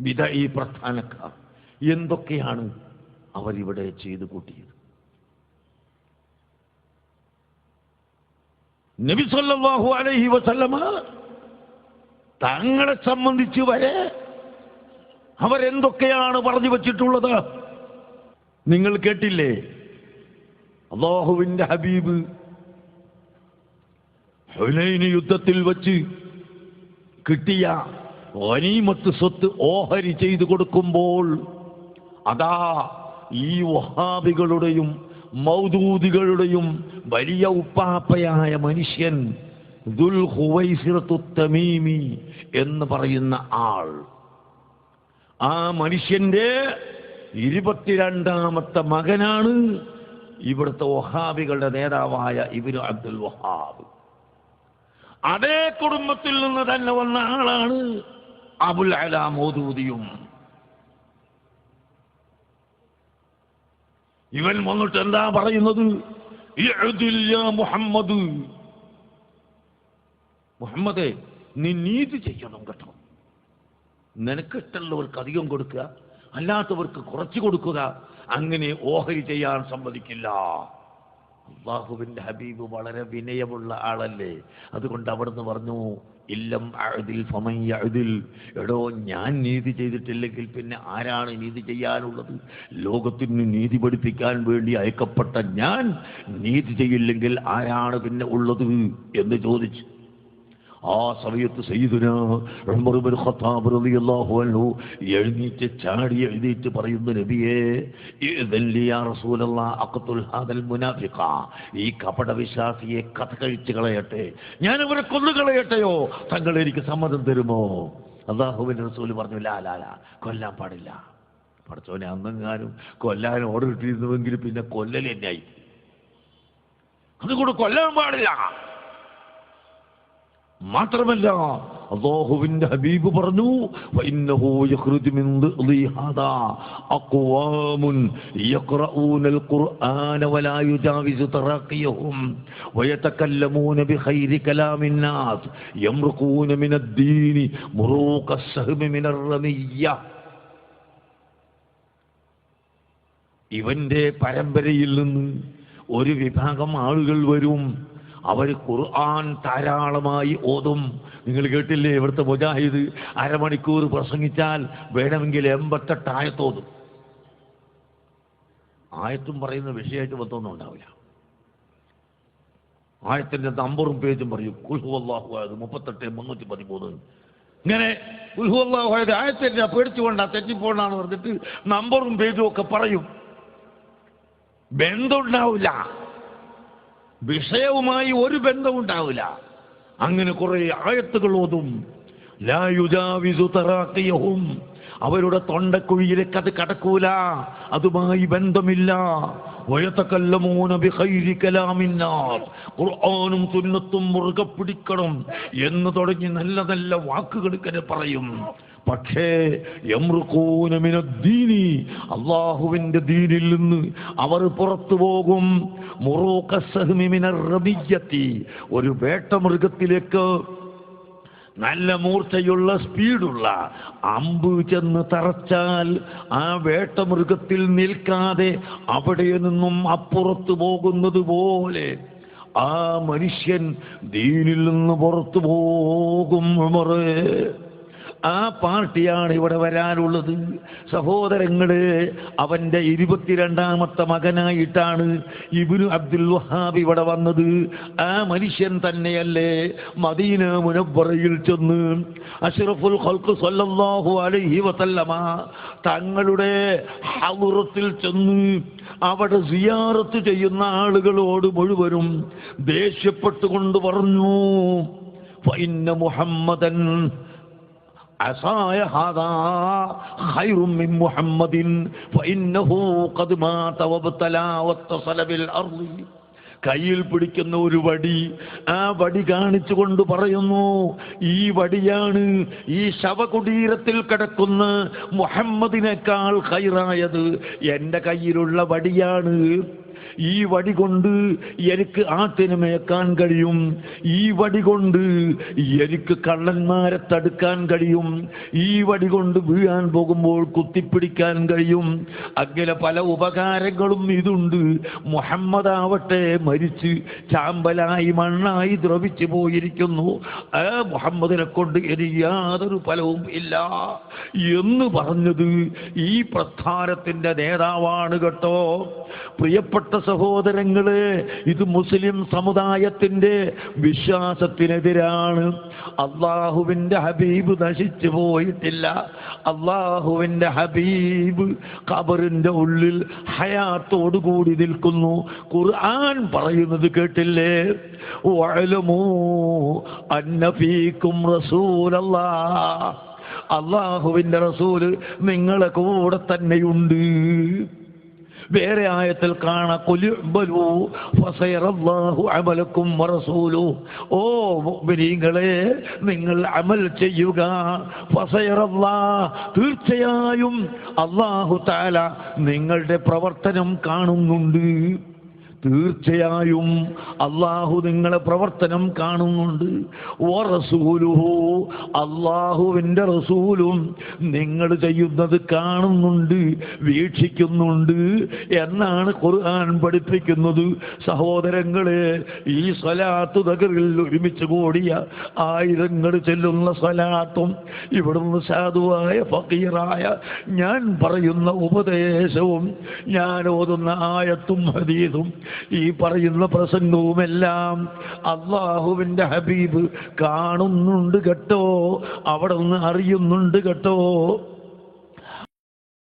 വിധ ഈ പ്രസ്ഥാനക്കാർ. എന്തൊക്കെയാണ് അവരിവിടെ ചെയ്തു കൂട്ടിയത്? നബി സല്ലല്ലാഹു അലൈഹി വസല്ലമ തങ്ങളെ സംബന്ധിച്ച് വരെ അവരെന്തൊക്കെയാണ് പറഞ്ഞു വച്ചിട്ടുള്ളത്? നിങ്ങൾ കേട്ടില്ലേ? അള്ളാഹുവിന്റെ ഹബീബ് ഹുനൈന് യുദ്ധത്തിൽ വച്ച് കിട്ടിയ വനീമത്ത് സ്വത്ത് ഓഹരി ചെയ്തു കൊടുക്കുമ്പോൾ അതാ ഈ വഹാബികളുടെയും മൗദൂദികളുടെയും വലിയ ഉപ്പാപ്പയായ മനുഷ്യൻ ദുൽ തമീമി എന്ന് പറയുന്ന ആൾ. ആ മനുഷ്യന്റെ ഇരുപത്തിരണ്ടാമത്തെ മകനാണ് ഇവിടുത്തെ വഹാബികളുടെ നേതാവായ ഇബിന് അബ്ദുൽ വഹാബ്. അതേ കുടുംബത്തിൽ നിന്ന് തന്നെ വന്ന ആളാണ് അബുൽ അല മോദൂദിയും. ഇവൻ വന്നിട്ട് എന്താ പറയുന്നത്? മുഹമ്മദ്. മുഹമ്മദേ നീ നീതി ചെയ്യണം കേട്ടോ. നിനക്കിഷ്ടമുള്ളവർക്ക് അധികം കൊടുക്കുക അല്ലാത്തവർക്ക് കുറച്ച് കൊടുക്കുക അങ്ങനെ ഓഹരി ചെയ്യാൻ സമ്മതിക്കില്ല. അള്ളാഹുവിന്റെ ഹബീബ് വളരെ വിനയമുള്ള ആളല്ലേ? അതുകൊണ്ട് അവിടുന്ന് പറഞ്ഞു ഇല്ലം അഴുതിൽ ഫമയ്യഴുതിൽ എടോ ഞാൻ നീതി ചെയ്തിട്ടില്ലെങ്കിൽ പിന്നെ ആരാണ് നീതി ചെയ്യാനുള്ളത്? ലോകത്തിന് നീതി പഠിപ്പിക്കാൻ വേണ്ടി അയക്കപ്പെട്ട ഞാൻ നീതി ചെയ്യില്ലെങ്കിൽ ആരാണ് പിന്നെ ഉള്ളത്? എന്ന് ചോദിച്ചു ആ സമയത്ത് എഴുന്നേറ്റ് ചാടി എഴുന്നേറ്റ് പറയുന്നു നബിയെ ഈ കപട വിശ്വാസിയെ കഥ കഴിച്ചു കളയട്ടെ ഞാൻ ഇവരെ കൊന്നു കളയട്ടെയോ? തങ്ങൾ എനിക്ക് സമ്മതം തരുമോ? അള്ളാഹുവിന്റെ റസൂൽ പറഞ്ഞു ലാ ലാ കൊല്ലാൻ പാടില്ല. പഠിച്ചോനെ അന്നെങ്ങാനും കൊല്ലാൻ ഓർഡർ പിന്നെ കൊല്ലൽ ആയി അതുകൊണ്ട് കൊല്ലാൻ പാടില്ല. മാത്രമല്ല അള്ളാഹുവിന്റെ ഹബീബ് പറഞ്ഞു ഇവന്റെ പരമ്പരയിൽ നിന്ന് ഒരു വിഭാഗം ആളുകൾ വരും. അവർ ഖുർആൻ ധാരാളമായി ഓതും. നിങ്ങൾ കേട്ടില്ലേ ഇവിടുത്തെ മുജാഹിദ്? അരമണിക്കൂർ പ്രസംഗിച്ചാൽ വേണമെങ്കിൽ എൺപത്തെട്ട് ആയത്തോതും ആയത്തും പറയുന്ന വിഷയമായിട്ട് ബന്ധമൊന്നും ഉണ്ടാവില്ല. ആയത്തിന്റെ നമ്പറും പേജും പറയും കുൽഹു അള്ളാഹു ആയത് മുപ്പത്തെട്ട് മുന്നൂറ്റി പതിമൂന്ന്. ഇങ്ങനെ കുൽഹു അള്ളാഹു ആയത് ആയത്തിന്റെ പേടിച്ചുകൊണ്ടാ തെറ്റിപ്പോണ്ടാന്ന് പറഞ്ഞിട്ട് നമ്പറും പേജും ഒക്കെ പറയും. ബന്ധമുണ്ടാവില്ല വിഷയവുമായി ഒരു ബന്ധവും ഉണ്ടാവില്ല അങ്ങനെ കുറെ ആയത്തുകൾ ഓതും. ലാ യുജാവിസു തറാഖിയഹും. അവരുടെ തൊണ്ടക്കുഴിയിലേക്ക് അത് കടക്കൂല. അതുമായി ബന്ധമില്ല ും. സുന്നത്തും മുറുകെ പിടിക്കണം എന്ന് തുടങ്ങി നല്ല നല്ല വാക്കുകൾ ഇങ്ങനെ പറയും. പക്ഷേ മിനദ്ദീനി അള്ളാഹുവിന്റെ ദീനിൽ നിന്ന് അവർ പുറത്തു പോകും. ഒരു വേട്ടമൃഗത്തിലേക്ക് നല്ല മൂർച്ചയുള്ള സ്പീഡുള്ള അമ്പ് ചെന്ന് തറച്ചാൽ ആ വേട്ടമൃഗത്തിൽ നിൽക്കാതെ അവിടെ നിന്നും അപ്പുറത്തു പോകുന്നത് പോലെ ആ മനുഷ്യൻ ദീനിൽ നിന്ന് പുറത്തു പോകും ഉമറേ. ആ പാർട്ടിയാണ് ഇവിടെ വരാനുള്ളത്. സഹോദരങ്ങൾ അവന്റെ ഇരുപത്തിരണ്ടാമത്തെ മകനായിട്ടാണ് ഇബിനു അബ്ദുൽ വഹാബ് ഇവിടെ വന്നത്. ആ മനുഷ്യൻ തന്നെയല്ലേ മദീന മുനബറയിൽ ചെന്ന് അഷ്റഫുൽ അലൈഹി വസല്ലമ തങ്ങളുടെ ഹൗറത്തിൽ ചെന്ന് അവിടെ സിയാറത്ത് ചെയ്യുന്ന ആളുകളോട് മുഴുവനും ദേഷ്യപ്പെട്ടുകൊണ്ട് പറഞ്ഞു ഫൈന്ന മുഹമ്മദൻ അസായ മുഹമ്മദിൻ ഖദ് മാത കയ്യിൽ പിടിക്കുന്ന ഒരു വടി ആ വടി കാണിച്ചു കൊണ്ട് പറയുന്നു ഈ വടിയാണ് ഈ ശവകുടീരത്തിൽ കിടക്കുന്ന മുഹമ്മദിനേക്കാൾ ഹൈറായത്. എന്റെ കയ്യിലുള്ള വടിയാണ് ഈ വടി കൊണ്ട് എനിക്ക് ആട്ടിനെ മേക്കാൻ കഴിയും. ഈ വടി കൊണ്ട് എനിക്ക് കള്ളന്മാരെ തടുക്കാൻ കഴിയും. ഈ വടി കൊണ്ട് വീഴാൻ പോകുമ്പോൾ കുത്തിപ്പിടിക്കാൻ കഴിയും. അങ്ങനെ പല ഉപകാരങ്ങളും ഇതുണ്ട്. മുഹമ്മദ് ആവട്ടെ മരിച്ച് ചാമ്പലായി മണ്ണായി ദ്രവിച്ചു പോയിരിക്കുന്നു. ആ മുഹമ്മദിനെ കൊണ്ട് എനിക്ക് യാതൊരു ഫലവും ഇല്ല. എന്ന് പറഞ്ഞത് ഈ പ്രസ്ഥാനത്തിന്റെ നേതാവാണ് കേട്ടോ. പ്രിയപ്പെട്ട സഹോദരങ്ങളെ ഇത് മുസ്ലിം സമുദായത്തിന്റെ വിശ്വാസത്തിനെതിരാണ്. അള്ളാഹുവിന്റെ ഹബീബ് നശിച്ചു പോയിട്ടില്ല. അള്ളാഹുവിന്റെ ഹബീബ് ഖബറിന്റെ ഉള്ളിൽ ഹയാത്തോടുകൂടി നിൽക്കുന്നു. ഖുർആൻ പറയുന്നത് കേട്ടില്ലേ? അള്ളാഹുവിന്റെ റസൂൽ നിങ്ങളെ കൂടെ തന്നെയുണ്ട്. വേറെ ആയത്തിൽ കാണാ ഓ നിങ്ങൾ അമൽ ചെയ്യുക. തീർച്ചയായും അള്ളാഹു താല നിങ്ങളുടെ പ്രവർത്തനം കാണുന്നുണ്ട്. തീർച്ചയായും അള്ളാഹു നിങ്ങളെ പ്രവർത്തനം കാണുന്നുണ്ട്. ഓ റസൂലുഹു അള്ളാഹുവിന്റെ റസൂലും നിങ്ങൾ ചെയ്യുന്നത് കാണുന്നുണ്ട് വീക്ഷിക്കുന്നുണ്ട് എന്നാണ് ഖുർആൻ പഠിപ്പിക്കുന്നത്. സഹോദരങ്ങളെ ഈ സ്വലാത്ത് നഗറിൽ ഒരുമിച്ച് കൂടിയ ആയിരങ്ങൾ ചെല്ലുന്ന സ്വലാത്തും ഇവിടുന്ന് സാധുവായ ഫക്കീറായ ഞാൻ പറയുന്ന ഉപദേശവും ഞാൻ ഓതുന്ന ആയത്തും ഹദീസും ഈ പറയുന്ന പ്രസംഗവുമെല്ലാം അള്ളാഹുവിന്റെ ഹബീബ് കാണുന്നുണ്ട് കേട്ടോ അവിടെ നിന്ന് അറിയുന്നുണ്ട് കേട്ടോ.